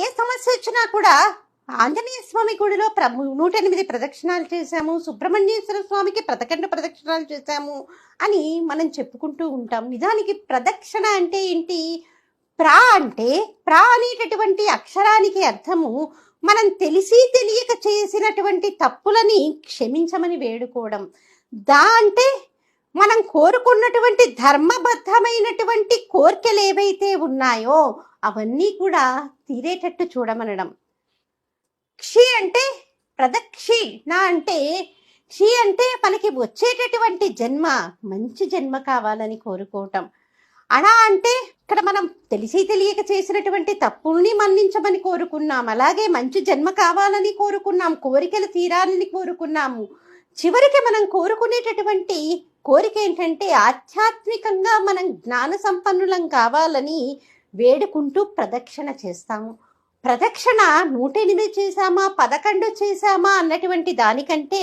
ఏ సమస్య వచ్చినా కూడా ఆంజనేయ స్వామి గుడిలో ప్రభు నూట ఎనిమిది ప్రదక్షిణాలు చేశాము సుబ్రహ్మణ్యేశ్వర స్వామికి పదకొండు ప్రదక్షిణాలు చేశాము అని మనం చెప్పుకుంటూ ఉంటాం. నిజానికి ప్రదక్షిణ అంటే ఏంటి? ప్రా అంటే ప్రా అనేటటువంటి అక్షరానికి అర్థము మనం తెలిసి తెలియక చేసినటువంటి తప్పులని క్షమించమని వేడుకోవడం. దా అంటే మనం కోరుకున్నటువంటి ధర్మబద్ధమైనటువంటి కోరికలు ఏవైతే ఉన్నాయో అవన్నీ కూడా తీరేటట్టు చూడమనడం. క్షి అంటే ప్రదక్షి నా అంటే క్షి అంటే మనకి వచ్చేటటువంటి జన్మ మంచి జన్మ కావాలని కోరుకోవటం. అణ అంటే ఇక్కడ మనం తెలిసి తెలియక చేసినటువంటి తప్పుల్ని మన్నించమని కోరుకున్నాం అలాగే మంచి జన్మ కావాలని కోరుకున్నాం కోరికలు తీరాలని కోరుకున్నాము చివరికి మనం కోరుకునేటటువంటి కోరిక ఏంటంటే ఆధ్యాత్మికంగా మనం జ్ఞాన సంపన్నులం కావాలని వేడుకుంటూ ప్రదక్షిణ చేస్తాము. ప్రదక్షిణ నూట ఎనిమిది చేశామా పదకొండు చేశామా అన్నటువంటి దానికంటే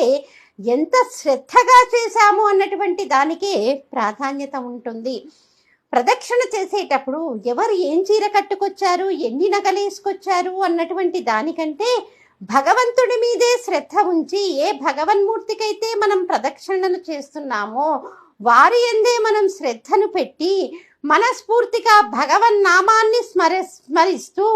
ఎంత శ్రద్ధగా చేశాము అన్నటువంటి దానికే ప్రాధాన్యత ఉంటుంది. ప్రదక్షిణ చేసేటప్పుడు ఎవరు ఏం చీర కట్టుకొచ్చారు ఎన్ని నగలేసుకొచ్చారు అన్నటువంటి దానికంటే భగవంతుడి మీదే శ్రద్ధ ఉంచి ఏ భగవన్మూర్తికైతే మనం ప్రదక్షిణలు చేస్తున్నామో వారి ఎందే మనం శ్రద్ధను పెట్టి మనస్ఫూర్తిగా భగవన్నామాన్ని స్మర స్మరిస్తూ